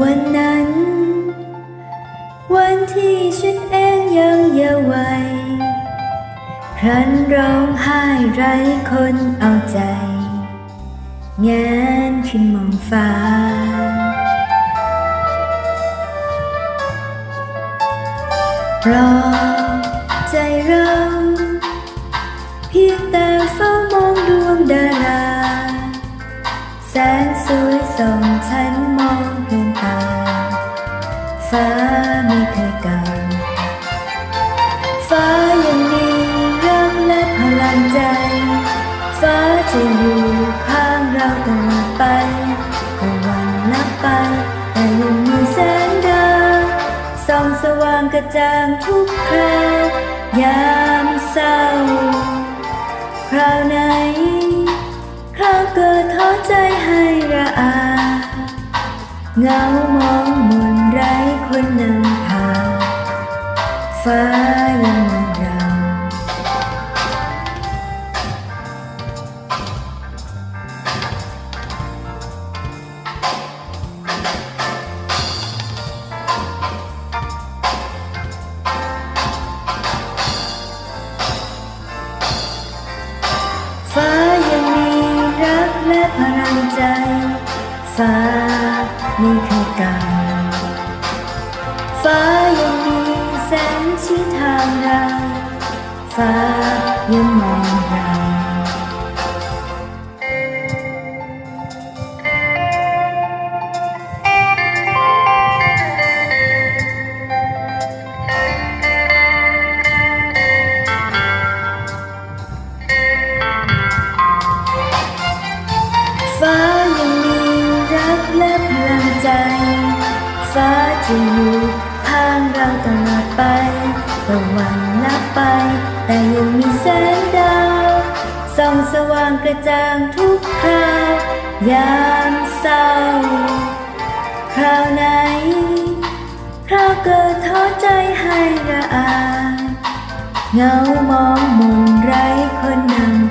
วันนั้น วันที่ฉันเองยังเยาวัยครั้นร้องไห้ไร้คนเอาใจแงนขึ้นมองฟ้า ปลอบใจเราเพียงแต่เฝ้ามองดวงดารา แสนสวยส่อง ฟ้าไม่เคยเก่าฟ้ายังมีรักและพลังใจ ฟ้าจะอยู่ข้างเราตลอดไปแต่วันนับไป แต่ยังมีแสงดาวส่องสว่างกระจ่างทุกคราวยามเศร้าคราวไหนคราวเกิดท้อใจให้ระอา เงามองมุน ฟ้าไม่เคยเก่าฟ้ายังมีแสงชี้ทางเราฟ้ายังมองเราฟ้า จะอยู่ข้างเราตลอดไปตะวันลับไป แต่ยังมีแสงดาวส่องสว่างกระจ่างทุกคราวยามเศร้าคราวไหนคราวเกิดท้อใจให้ระอา เงามองมุมไร้คนนำ